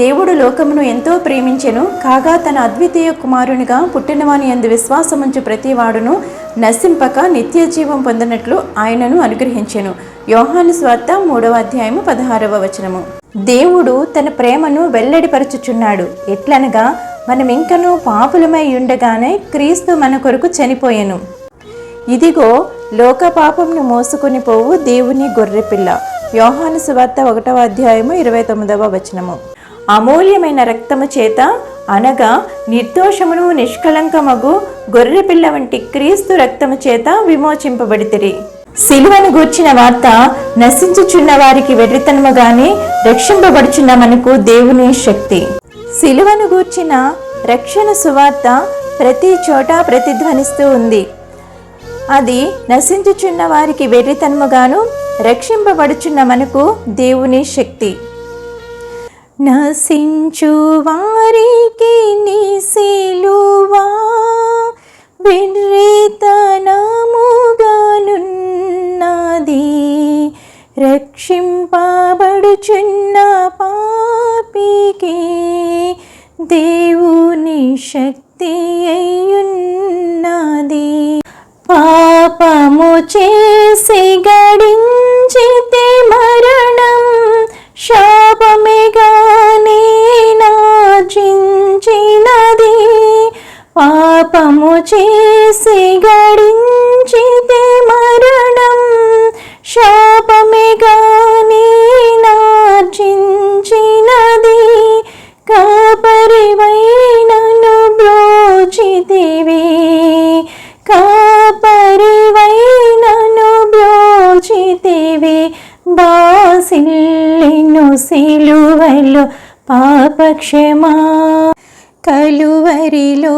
దేవుడు లోకమును ఎంతో ప్రేమించెను కాగా తన అద్వితీయ కుమారునిగా పుట్టినవాని ఎందు విశ్వాసముంచు ప్రతివాడును నశింపక నిత్య జీవం పొందినట్లు ఆయనను అనుగ్రహించెను. యోహాను స్వార్త మూడవ అధ్యాయము పదహారవ వచనము. దేవుడు తన ప్రేమను వెల్లడిపరచుచున్నాడు. ఎట్లనగా మనం ఇంకనూ పాపులమై ఉండగానే క్రీస్తు మన కొరకు చనిపోయెను. ఇదిగో లోక పాపంను మోసుకొని పోవు దేవుని గొర్రెపిల్ల. యోహాను సువార్త ఒకటవ అధ్యాయము ఇరవై తొమ్మిదవ వచనము. అమూల్యమైన రక్తము చేత అనగా నిర్దోషమును నిష్కలంకమగు గొర్రెపిల్ల వంటి క్రీస్తు రక్తము చేత విమోచింపబడితిరి. సిలువను గూర్చిన వార్త నశించుచున్న వారికి వెర్రితనముగానే రక్షింపబడుచున్న మనకు దేవుని శక్తి. సిలువను గూర్చిన రక్షణ సువార్త ప్రతి చోట ప్రతిధ్వనిస్తూ ఉంది. అది నశించుచున్న వారికి వెర్రితనముగాను రక్షింపబడుచున్న మనకు దేవుని శక్తి. నశించు వారికి నీ సిలువా. వెర్రితనముగానున్నది రక్షింపబడుచున్న పాపికి దేవుని శక్తి అయ్యున్నది. పాపము చేసిగా చేసి గడించితే మరణం శాపమే కానీ నాచించినది కాపరివైనను బ్రోచితివి కాపరివైనను బ్రోచితివి బాసిల్లిను సిలువలు పాపక్షమా కలువరిలో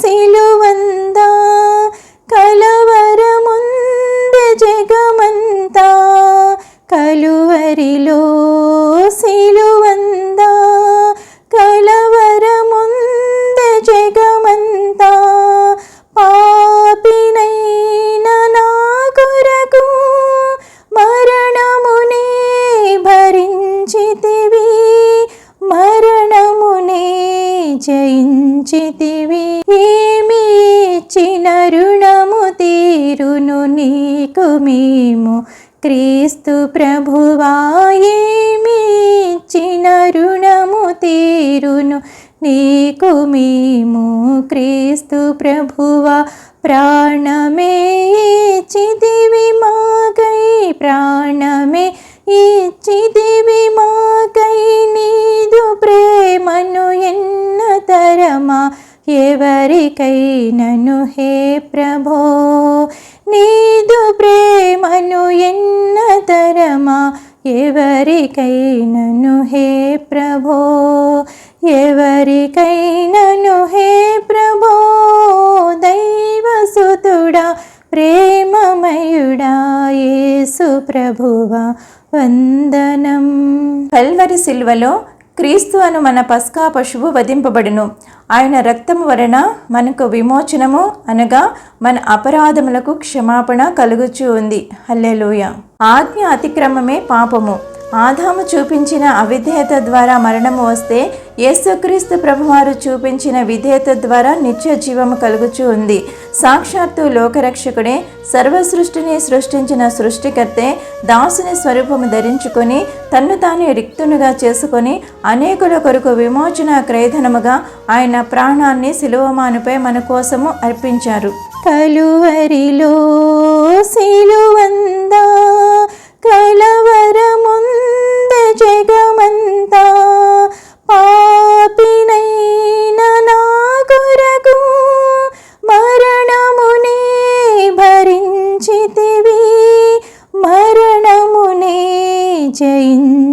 సిలువందా ఏమి ఇచ్చిన రుణము తీరును నీకు మేము? క్రీస్తు ప్రభువా ఏమి ఇచ్చిన రుణము తీరును నీకు మేము? క్రీస్తు ప్రభువా ప్రాణమే ఇచ్చిదివి మాకై ప్రాణమే ఇచ్చిదివి మాకై నీదు ప్రేమను ఎన్న తరమా? ఎవరికైనను హే ప్రభో నీదు ప్రేమను ఎన్న తరమా? ఎవరికైనను హే ప్రభో ఎవరికైనను హే ప్రభో దైవసుతుడా ప్రేమమయుడా యేసు ప్రభువా వందనం. కల్వరి సిల్వలో క్రీస్తు అను మన పస్కా పశువు వధింపబడును. ఆయన రక్తము వలన మనకు విమోచనము అనగా మన అపరాధములకు క్షమాపణ కలుగుచూ ఉంది. హల్లెలూయ. ఆజ్ఞ అతిక్రమమే పాపము. ఆదాము చూపించిన అవిధేయత ద్వారా మరణము వస్తే యేసుక్రీస్తు ప్రభువారు చూపించిన విధేయత ద్వారా నిత్య జీవము కలుగుచూ ఉంది. సాక్షాత్తు లోకరక్షకుడే సర్వ సృష్టిని సృష్టించిన సృష్టికర్తే దాసుని స్వరూపము ధరించుకొని తన్ను తాను రిక్తునుగా చేసుకొని అనేకుల కొరకు విమోచన క్రయధనముగా ఆయన ప్రాణాన్ని శిలువమానుపై మన కోసము అర్పించారు. కలువరిలో సిలువందా కలవరముంద జగమంతా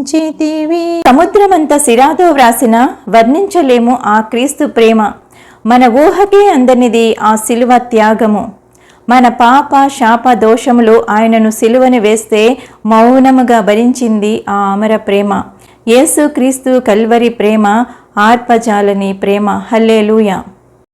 జయించితివి సముద్రమంత సిరాతో వ్రాసిన వర్ణించలేము ఆ క్రీస్తు ప్రేమ. మన ఊహకే అందనిది ఆ శిలువ త్యాగము. మన పాప శాప దోషములు ఆయనను సిలువను వేస్తే మౌనముగా భరించింది ఆ అమర ప్రేమ. యేసు క్రీస్తు కల్వరి ప్రేమ ఆత్మజాలని ప్రేమ. హల్లేలూయ.